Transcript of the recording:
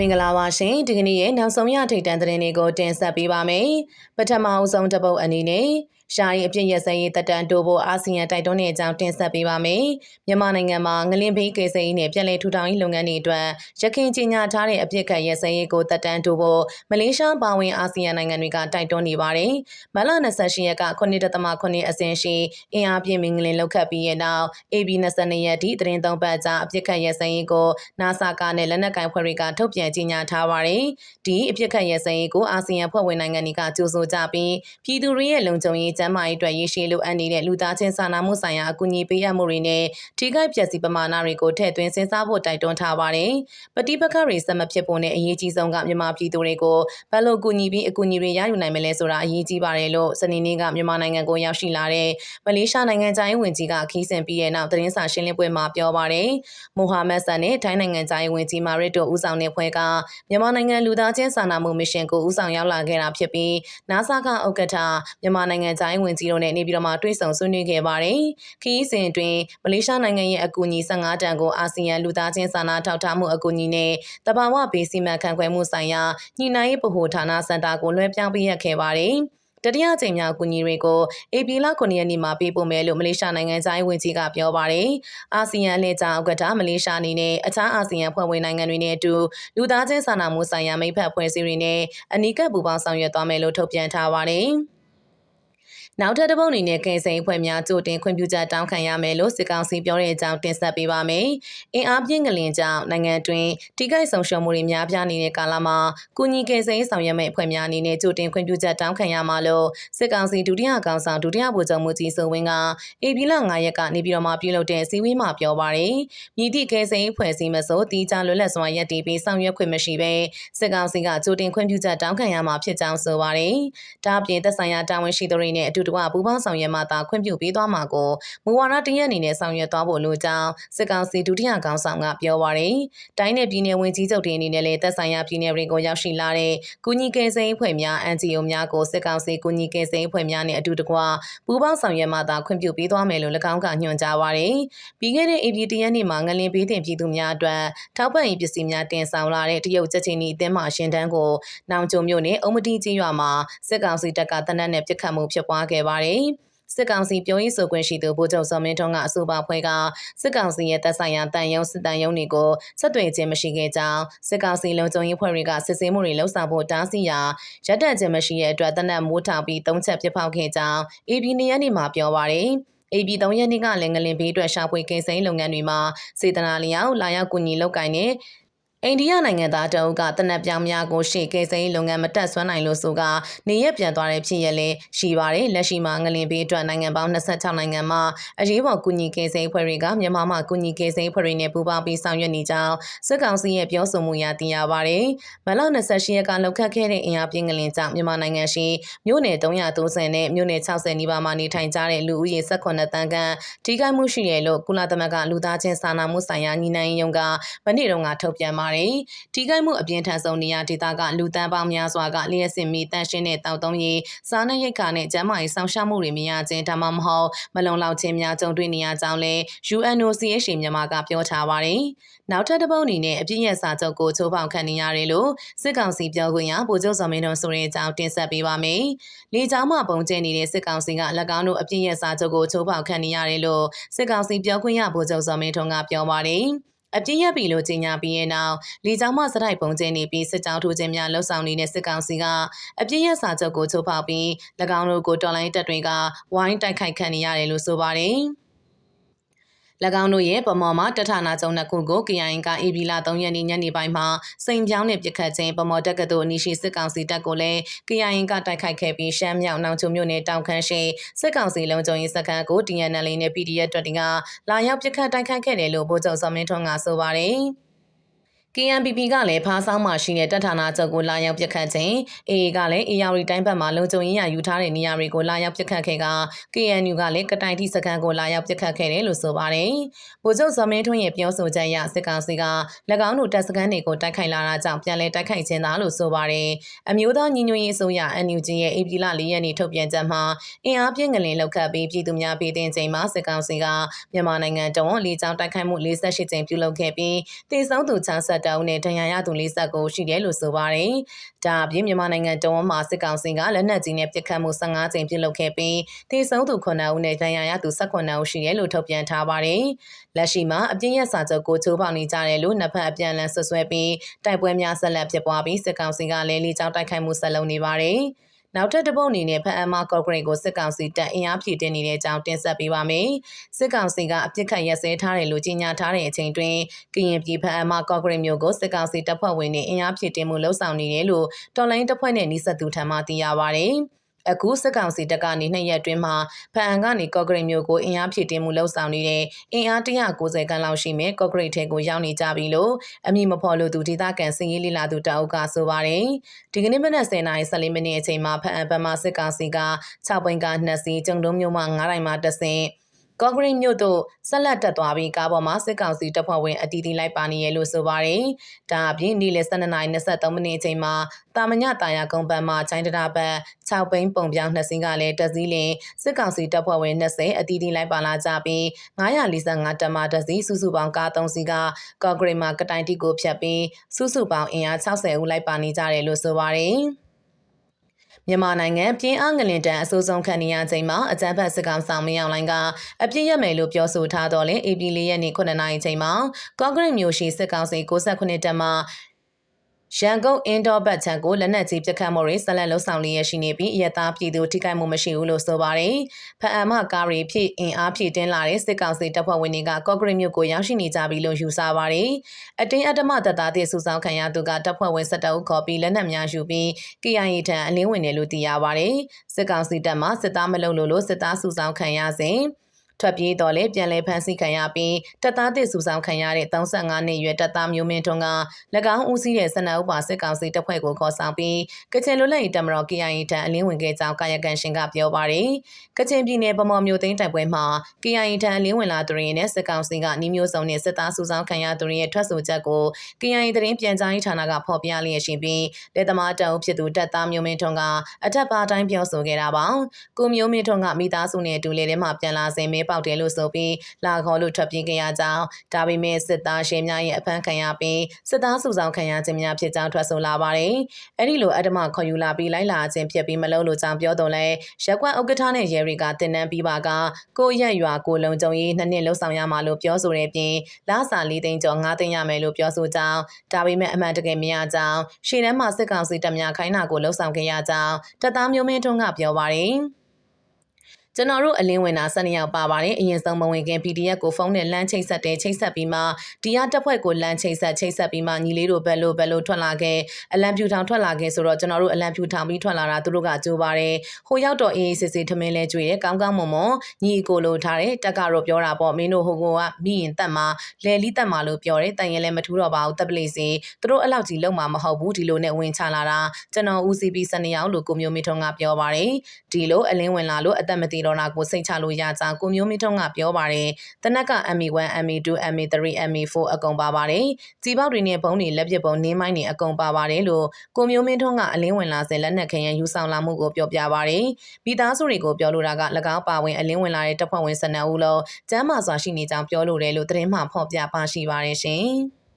မင်္ဂလာပါရှင်ဒီကနေ့ရဲ့နောက်ဆုံးရထိတ်တန့်သတင်းတွေကိုတင်ဆက်ပေးပါမယ်ပထမအဆုံးတစ်ပုတ်အနေနဲ့ ရှားရီအပြစ်ရစရေးတက်တန်တိုးဖို့အာဆီယံတိုက်တွန်းတဲ့အကြောင်းတင်ဆက်ပေးပါမယ်မြန်မာနိုင်ငံမှာငလင်ဘေးကေစိန်နဲ့ပြည်내ထူထောင်ရေးလုပ်ငန်းတွေအတွက်ရခိုင်ကြီးညာထားတဲ့အပြစ်ခတ်ရစရေးကိုတက်တန်တိုးဖို့မလေးရှားပါဝင်အာဆီယံနိုင်ငံတွေကတိုက်တွန်းနေပါတယ်မလ28ရက်က9.9အဆင့်ရှိအင်အားပြင်းမင်္ဂလင်လောက်ခတ်ပြီးရဲ့နောက် AB 22ရက်ဒီသတင်းသုံးပတ်ကြားအပြစ်ခတ်ရစရေးကို NASA ကနဲ့လက်နက်ကင်ဖွဲ့တွေကထုတ်ပြန်ကြေညာထားပါတယ်ဒီအပြစ်ခတ်ရစရေးကိုအာဆီယံဖွဲ့ဝင်နိုင်ငံတွေကကြိုးဆိုကြပြီးပြည်သူတွေရဲ့လုံခြုံရေးကျန်းမာရေးအတွက်ရရှိလိုအပ်နေတဲ့လူသားချင်းစာနာမှုဆိုင်ရာအကူအညီပေးအပ်မှုတွေနဲ့ထိခိုက်ပျက်စီးပမာဏတွေကိုထည့်သွင်းစဉ်းစားဖို့တိုက်တွန်းထားပါတယ်။ပဋိပက္ခတွေဆက်မဖြစ်ဖို့နဲ့အရေးကြီးဆုံးကမြန်မာပြည်သူတွေကိုဘယ်လိုကူညီပြီးအကူအညီတွေရယူနိုင်မလဲဆိုတာအရေးကြီးပါတယ်လို့စနေနေ့ကမြန်မာနိုင်ငံကိုရောက်ရှိလာတဲ့မလေးရှားနိုင်ငံသားရေးဝန်ကြီးကခီးစဉ်ပြီးတဲ့နောက်သတင်းစာရှင်းလင်းပွဲမှာပြောပါတယ်။မိုဟာမက်ဆန်နဲ့ထိုင်းနိုင်ငံသားရေးဝန်ကြီးမာရစ်တို့ဦးဆောင်တဲ့ဖွဲ့ကမြန်မာနိုင်ငံလူသားချင်းစာနာမှုမစ်ရှင်ကိုဦးဆောင်ရောက်လာခဲ့တာဖြစ်ပြီး NASA ကဥက္ကဋ္ဌမြန်မာနိုင်ငံသားရေးဝန်ကြီးတို့နဲ့နေပြည်တော်မှာတွေ့ဆုံဆွေးနွေးခဲ့ပါတယ်။ခီးစဉ်အတွင်းမလေးရှားနိုင်ငံရဲ့အကူအညီ15တန်ကိုအာဆီယံလူသားချင်းစာနာထောက်ထားမှုအကူအညီနဲ့တဘာဝဘေးစီမံခန့်ခွဲမှုဆိုင်ရာညှိနှိုင်းရေးဗဟိုဌာနစင်တာကိုလွှဲပြောင်းပေးရခဲ့ပါတယ်။တတိယကြိမ်မြောက်ကူညီတွေကို AP လ9ရက်နေ့မှာပေးပို့မယ်လို့မလေးရှားနိုင်ငံသားဝန်ကြီးကပြောပါတယ်။အာဆီယံအလှည့်ကျဥက္ကဋ္ဌမလေးရှားအနေနဲ့အခြားအာဆီယံဖွဲ့ဝင်နိုင်ငံတွေနဲ့အတူလူသားချင်းစာနာမှုဆိုင်ရာမိဖက်ဖွဲ့စည်းတွေနဲ့အနီးကပ်ပူးပေါင်းဆောင်ရွက်သွားမယ်လို့ထုတ်ပြန်ထားပါတယ်။ နောက်ထပ်တစ်ပုတ်အနေနဲ့ကင်စိန်အဖွဲ့များကြိုတင်ခွင့်ပြုချက်တောင်းခံရမယ်လို့စစ်ကောင်စီပြောတဲ့အကြောင်းတင်ဆက်ပေးပါမယ်။အင်အားပြင်းကလင်ကြောင့်နိုင်ငံတွင်ထိခိုက်ဆုံးရှုံးမှုတွေများပြားနေတဲ့ကာလမှာကုညီကင်စိန်ဆောင်ရွက်မဲ့အဖွဲ့များအနေနဲ့ကြိုတင်ခွင့်ပြုချက်တောင်းခံရမှာလို့စစ်ကောင်စီဒုတိယကောင်ဆောင်ဒုတိယဗိုလ်ချုပ်မှုကြီးစိုးဝင်းကအေပီလ9ရက်ကနေပြည်တော်မှာပြုလုပ်တဲ့စီဝေးမှာပြောပါရယ်။မြည်သည့်ကင်စိန်အဖွဲ့အစည်းမဆိုတီးကြလွတ်လပ်စွာရပ်တည်ပြီးဆောင်ရွက်ခွင့်မရှိဘဲစစ်ကောင်စီကကြိုတင်ခွင့်ပြုချက်တောင်းခံရမှာဖြစ်ကြောင်းဆိုပါရယ်။ဒါ့အပြင်သက်ဆိုင်ရာတာဝန်ရှိသူတွေနဲ့အတူတကွပူးပေါင်းဆောင်ရွက်မှသာခွင့်ပြုပေးသွားမှာကိုမူဝါဒတရက်အနေနဲ့ဆောင်ရွက်သွားဖို့လိုကြောင်းစစ်ကောင်စီဒုတိယခေါင်းဆောင်ကပြောပါရယ်တိုင်းနယ်ပြည်နယ်ဝန်ကြီးချုပ်တွေအနေနဲ့လည်းသက်ဆိုင်ရာပြည်နယ်တွေကိုရောက်ရှိလာတဲ့ကုညီကယ်ဆယ်အဖွဲ့များ NGO များကိုစစ်ကောင်စီကုညီကယ်ဆယ်အဖွဲ့များနဲ့အတူတကွပူးပေါင်းဆောင်ရွက်မှသာခွင့်ပြုပေးသွားမယ်လို့၎င်းကညွှန်ကြားပါရယ်ပြီးခဲ့တဲ့ AP တရက်နေ့မှာငလင်ပေးတင်ပြည်သူများအတွက်ထောက်ပံ့ရေးပစ္စည်းများတင်ဆောင်လာတဲ့တရုတ်ချက်ချင်းဤအသင်းမှရှင်တန်းကိုနောင်ကျုံမြို့နယ်အုံမတီကြီးရွာမှာစစ်ကောင်စီတပ်ကတနက်နဲ့ပြစ်ခတ်မှုဖြစ်ပွားခဲ့ပါတယ်စစ်ကောင်စီပြောရေးဆိုခွင့်ရှိသူဗိုလ်ချုပ်စောမင်းထွန်းကအဆိုပါဖွဲ့ကစစ်ကောင်စီရဲ့တပ်ဆိုင်ရာတန်ယုံစစ်တန်ယုံတွေကိုဆက်သွယ်ခြင်းမရှိခဲ့ကြောင်းစစ်ကောင်စီလုံခြုံရေးဖွဲ့တွေကစစ်ဆေးမှုတွေလှုပ်ဆောင်ဖို့တားဆီးရာရပ်တန့်ခြင်းမရှိတဲ့အတွက်တနက်မိုးထောင်ပြီးသုံးချက်ပြစ်ဖောက်ခဲ့ကြောင်း AB နေရက်နေ့မှာပြောပါရယ် AB 3ရက်နေ့ကလည်းငလင်ဘေးအတွက်ရှာဖွေကင်းစိမ်းလုပ်ငန်းတွေမှာစေတနာလျောက်လာရောက်ကူညီလုပ်ကိုင်တဲ့ အိန္ဒိယနိုင်ငံသားတအုပ်ကတနက်ပြောင်များကိုရှေ့ကဲစိမ်းလုပ်ငန်းမတက်ဆွမ်းနိုင်လို့ဆိုကနေရက်ပြန်သွားတဲ့ဖြစ်ရလဲရှိပါတယ်လက်ရှိမှာငလင်ပေးအတွက်နိုင်ငံပေါင်း26နိုင်ငံမှာအရေးပေါ်ကူညီကဲစိမ်းဖွဲ့တွေကမြန်မာမှာကူညီကဲစိမ်းဖွဲ့တွေနဲ့ပူးပေါင်းပြီးဆောင်ရွက်နေကြောင်းစစ်ကောင်စီရဲ့ပြောဆိုမှုအရသိရပါတယ်မလ28ရက်ကလောက်ခတ်ခဲ့တဲ့အင်အားပြင်းငလင်ကြောင့်မြန်မာနိုင်ငံရှိမြို့နယ်330နဲ့မြို့နယ်60နီးပါးမှာနေထိုင်ကြတဲ့လူဦးရေ18တန်းခန့်ထိခိုက်မှုရှိတယ်လို့ကုလသမဂ္ဂလူသားချင်းစာနာမှုဆိုင်ရာညီနိုင်ရုံးကမနေ့တုန်းကထုတ်ပြန်ပါတယ်။ထိခိုက်မှုအပြင်းထန်ဆုံးနေရာဒေသကလူတန်းပေါင်းများစွာကလျှက်စင်မီတန့်ရှင်းတဲ့တောက်သုံးရေးစားနပ်ရိက္ခာနဲ့ကျန်းမာရေးဆောင်ရှားမှုတွေမရခြင်းဒါမှမဟုတ်မလုံလောက်ခြင်းများကြုံတွေ့နေရကြောင်းလည်း UNOCHA မြန်မာကပြောထားပါတယ်။နောက်ထပ်တစ်ပုတ်အနေနဲ့အပြည့်ရဲ့စာချုပ်ကိုချိုးဖောက်ခံနေရတယ်လို့စစ်ကောင်စီပြောခွင့်ရဗိုလ်ချုပ်စောမင်းတော်ဆိုတဲ့အကြောင်းတင်ဆက်ပေးပါမယ်။လေကြောင်းမှပုံကျဲနေတဲ့စစ်ကောင်စီက၎င်းတို့အပြည့်ရဲ့စာချုပ်ကိုချိုးဖောက်ခံနေရတယ်လို့စစ်ကောင်စီပြောခွင့်ရဗိုလ်ချုပ်စောမင်းထွန်းကပြောပါတယ်။ အပြင်းရပြီလို့ကြေညာပြီးရဲ့နောက်လေကြောင်းမှစတိုက်ပုံကျင်းနေပြီးစစ်ကြောင်းထိုးခြင်းများလှုပ်ဆောင်နေတဲ့စစ်ကောင်စီကအပြင်းရစာချုပ်ကိုချုပ်ဖောက်ပြီး၎င်းတို့ကိုတော်လိုင်းတပ်တွေကဝိုင်းတိုက်ခိုက်ခံနေရတယ်လို့ဆိုပါတယ်။၎ င်းတို့ရဲ့ပမော်မှာတထနာကျုံနှစ်ခုကို KIA က AB လ3ရက်နေ့ညနေပိုင်းမှာစိန်ပြောင်းနဲ့ပြစ်ခတ်ခြင်းပမော်တက်ကတူအနီရှိစစ်ကောင်စီတပ်ကိုလည်း KIA ကတိုက်ခိုက်ခဲ့ပြီးရှမ်းမြောက်နောင်ချုံမြို့နယ်တောင်ခမ်းရှိစစ်ကောင်စီလုံခြုံရေးစခန်းကို TNL နဲ့ PDF တပ်တွေကလာရောက်ပြစ်ခတ်တိုက်ခိုက်ခဲ့တယ်လို့ဗိုလ်ချုပ်စောမင်းထွန်းကဆိုပါတယ်။ KNPP ကလည်းဖားဆောင်မှရှိတဲ့တပ်ဌာနချုပ်ကိုလာရောက်ပြစ်ခတ်ခြင်း AA ကလည်းအေယာဝတီတိုင်းဘက်မှာလုံခြုံရေးရယူထားတဲ့နေရာတွေကိုလာရောက်ပြစ်ခတ်ခဲ့က KNU ကလည်းကတိုင်တိစခန်းကိုလာရောက်ပြစ်ခတ်ခဲ့တယ်လို့ဆိုပါတယ်။ဗိုလ်ချုပ်ဇမင်းထွန်းရဲ့ပြောဆိုချက်အရစစ်ကောင်စီက၎င်းတို့တပ်စခန်းတွေကိုတိုက်ခိုက်လာတာကြောင့်ပြန်လည်တိုက်ခိုက်ခြင်းသာလို့ဆိုပါတယ်။အမျိုးသားညီညွတ်ရေးအစိုးရ NUG ရဲ့ AP လ၄ရက်နေ့ထုတ်ပြန်ချက်မှာအင်အားပြင်းကလေးလောက်ခတ်ပြီးပြည်သူများပြည်တင်ချိန်မှာစစ်ကောင်စီကမြန်မာနိုင်ငံတော်လေးကြောင်းတိုက်ခိုက်မှု48ကြိမ်ပြုလုပ်ခဲ့ပြီးတေဆုံးသူ60တအုပ်နဲ့ဒဏ်ရာရသူ49ရှိတယ်လို့ဆိုပါတယ်။ဒါအပြင်မြန်မာနိုင်ငံတုံးမှာစစ်ကောင်စီကလက်နက်ကြီးနဲ့ပစ်ခတ်မှု15ကြိမ်ပြုလုပ်ခဲ့ပြီးတေဆုံးသူ9ဦးနဲ့ဒဏ်ရာရသူ18ဦးရှိတယ်လို့ထုတ်ပြန်ထားပါတယ်။လက်ရှိမှာအပြင်းရစာချုပ်ကိုချိုးဖောက်နေကြတယ်လို့နှစ်ဖက်အပြန်အလှန်ဆွဆွဲပြီးတိုက်ပွဲများဆက်လက်ဖြစ်ပွားပြီးစစ်ကောင်စီကလည်းလေကြောင်းတိုက်ခိုက်မှုဆက်လုပ်နေပါတယ်။ နောက်ထပ်တစ်ပုတ်အနေနဲ့ဖအမကော့ဂရိတ်ကိုစစ်ကောင်စီတပ်အင်အားဖြည့်တင်းနေတဲ့အကြောင်းတင်ဆက်ပေးပါမယ်။စစ်ကောင်စီကအပြစ်ခတ်ရက်စဲထားတယ်လို့ကြေညာထားတဲ့အချိန်တွင်ကရင်ပြည်ဖအမကော့ဂရိတ်မျိုးကိုစစ်ကောင်စီတပ်ဖွဲ့ဝင်တွေအင်အားဖြည့်တင်းမှုလှုံ့ဆော်နေတယ်လို့တော်လိုင်းတပ်ဖွဲ့နဲ့နှိစက်သူထံမှသိရပါဗျ။ အခုစစ်ကောင်စီတပ်ကနေနှစ်ရက်တွင်းမှာဖအန်ကနေကော့ဂရိတ်မျိုးကိုအင်အားဖြည့်တင်းမှုလှုပ်ဆောင်နေတဲ့အင်အား190ခန်းလောက်ရှိမဲ့ကော့ဂရိတ်ထဲကိုရောက်နေကြပြီလို့အမည်မဖော်လို့သူဒေသခံစည်ရေးလီလာသူတအုပ်ကဆိုပါတယ်ဒီကနေ့မနက်10:14မိနစ်အချိန်မှာဖအန်ဘမစစ်ကောင်စီက6ပိန်က2စီကျုံတုံးမျိုးမှ9တိုင်မှတဆင့် ကော့ဂရိတ်မြို့သို့ဆက်လက်တက်သွားပြီးကားပေါ်မှာစစ်ကောင်စီတပ်ဖွဲ့ဝင်အတီးတီလိုက်ပါနေရလို့ဆိုပါတယ်။ဒါအပြင်နေ့လယ်12:23မိနစ်အချိန်မှာတာမညတာယာကုန်းဘက်မှချိုင်းတရာဘက်6ဘိန်းပုံပြောင်းနှစ်စင်းကလည်းတက်စည်းလင်စစ်ကောင်စီတပ်ဖွဲ့ဝင်20အတီးတီလိုက်ပါလာကြပြီး945တမတက်စည်းစုစုပေါင်းကား3စီးကကော့ဂရိတ်မှာကတိုင်တီကိုဖြတ်ပြီးစုစုပေါင်းအင်အား60ဦးလိုက်ပါနေကြတယ်လို့ဆိုပါတယ်။ မြန်မာနိုင်ငံပြင်းအားငလင်တန်အဆိုးဆုံးခံနေရချိန်မှာအကြမ်းဖက်စစ်ကောင်ဆောင်မင်းအောင်လိုင်းကအပြစ်ရမယ်လို့ပြောဆိုထားတော့လေ AP ၄ရက်နေ့9နာရီချိန်မှာကော့ဂရိတ်မြို့ရှိစစ်ကောင်စီ69တက်မှ ရန်ကုန်အင်ဒေါ်ဘတ်ချန်ကိုလက်နက်ကြီးပစ်ခတ်မှုတွေဆက်လက်လှုပ်ဆောင်လျက်ရှိနေပြီးအရသားပြည်သူထိခိုက်မှုမရှိဘူးလို့ဆိုပါတယ်။ဖအံမကားရီဖြစ်အင်အားဖြည့်တင်းလာတဲ့စစ်ကောင်စီတပ်ဖွဲ့ဝင်တွေကကော့ဂရိတ်မြို့ကိုရောက်ရှိနေကြပြီလို့ယူဆပါတယ်။အတင်းအဓမ္မတပ်သားတွေစုဆောင်းခံရသူကတပ်ဖွဲ့ဝင်၁၁ဦးခေါ်ပြီးလက်နက်များယူပြီး KIA ထံအလင်းဝင်တယ်လို့သိရပါတယ်။စစ်ကောင်စီတပ်မှစစ်သားမလုံလို့လို့စစ်သားစုဆောင်းခံရစဉ် ထွက်ပြေးတော်လဲပြန်လဲဖမ်းဆီးခံရပြီးတပ်သားတစ်စုဆောင်ခံရတဲ့35နှစ်ရွယ်တပ်သားမျိုးမင်းထွန်းက၎င်းဦးစီးတဲ့စနအုပ်ပါစစ်ကောင်စီတပ်ဖွဲ့ကိုခေါ်ဆောင်ပြီးကချင်လွတ်လပ်ရေးတပ်မတော် KIA တန်အလင်းဝင်ခဲ့ကြောင်းကာယကံရှင်ကပြောပါတယ်။ကချင်ပြည်နယ်ဗမော်မျိုးသိန်းတိုက်ပွဲမှာ KIA တန်အလင်းဝင်လာသူတွေနဲ့စစ်ကောင်စီကနှီးမျိုးစုံနဲ့စစ်သားစုဆောင်ခံရသူတွေရဲ့ထွက်ဆိုချက်ကို KIA သတင်းပြန်ကြားရေးဌာနကဖော်ပြလျက်ရှိပြီးလက်သမားတအုပ်ဖြစ်သူတပ်သားမျိုးမင်းထွန်းကအထက်ပါတိုင်းပြောဆိုခဲ့တာပါ။ကိုမျိုးမင်းထွန်းကမိသားစုနဲ့အတူလေထဲမှာပြန်လာစဉ်မဲပေါက်တယ်လို့ဆိုပြီးလာခေါ်လို့ထွက်ပြေးခဲ့ရကြောင်းဒါပေမဲ့စစ်သားရှင်များရဲ့အဖမ်းခံရပြီးစစ်သားစုဆောင်ခံရခြင်းများဖြစ်ကြောင်းထွက်ဆိုလာပါတယ်။အဲ့ဒီလိုအဓမ္မခေါ်ယူလာပြီးလိုက်လာခြင်းဖြစ်ပြီးမလုံးလို့ကြောင်းပြောတော့လဲရက်ကွက်ဥက္ကဋ္ဌနဲ့ရဲတွေကတင်နန်းပြီးပါကကိုရက်ရွာကိုလုံကြုံရေးနှစ်နှစ်လှုပ်ဆောင်ရမှာလို့ပြောဆိုတဲ့ပြင်လာစာ၄သိန်းကျော်၅သိန်းရမယ်လို့ပြောဆိုကြောင်းဒါပေမဲ့အမှန်တကယ်မရကြောင်းရှေ့တန်းမှာစစ်ကောင်စီတပ်များခိုင်းတာကိုလှုပ်ဆောင်ခဲ့ရကြောင်းတပ်သားမျိုးမင်းထွန်းကပြောပါတယ်။ ကျွန်တော်တို့အလင်းဝင်တာ12ယောက်ပါပါတယ်အရင်ဆုံးမဝင်ခင် PDF ကိုဖုန်းနဲ့လမ်းချိတ်ဆက်တယ်ချိတ်ဆက်ပြီးမှဒီရတပ်ဖွဲ့ကိုလမ်းချိတ်ဆက်ချိတ်ဆက်ပြီးမှညီလေးတို့ဘက်လို့ဘက်လို့ထွက်လာခဲ့အလံဖြူထောင်ထွက်လာခဲ့ဆိုတော့ကျွန်တော်တို့အလံဖြူထောင်ပြီးထွက်လာတာသူတို့ကကြိုးပါတယ်ဟိုရောက်တော့အေးအေးစစ်စစ်ထမင်းလဲကျွေတယ်ကောင်းကောင်းမွန်မွန်ညီကိုလိုထားတယ်တက်ကတော့ပြောတာပေါ့မင်းတို့ဟိုကိုကမိရင်တက်မှာလဲလီတက်မှာလို့ပြောတယ်တန်ရင်လည်းမထူးတော့ပါဘူးတက်ပလေးစီသူတို့အဲ့လောက်ကြီးလုံမှာမဟုတ်ဘူးဒီလိုနဲ့ဝင်ချလာတာကျွန်တော် UCP စနေအောင်လို့ကိုမျိုးမင်းထုံးကပြောပါတယ်ဒီလိုအလင်းဝင်လာလို့အသက်မတည်တော့တာကိုစိတ်ချလို့ရကြောင်းကိုမျိုးမင်းထုံးကပြောပါတယ်။တနက်က ME1, ME2, ME3, ME4 အကုန်ပါပါတယ်။ကြီးပေါက်တွေနဲ့ဘုံတွေလက်ပစ်ပုံနင်းမိုင်းတွေအကုန်ပါပါတယ်လို့ကိုမျိုးမင်းထုံးကအလင်းဝင်လာစဉ်လက်နက်ခရန်ယူဆောင်လာမှုကိုပြောပြပါတယ်။မိသားစုတွေကိုပြောလိုတာက၎င်းပါဝင်အလင်းဝင်လာတဲ့တပ်ဖွဲ့ဝင်12ဦးလုံးကျမ်းမာစွာရှိနေကြောင်းပြောလိုတယ်လို့သတင်းမှဖော်ပြပါရှိပါတယ်ရှင်။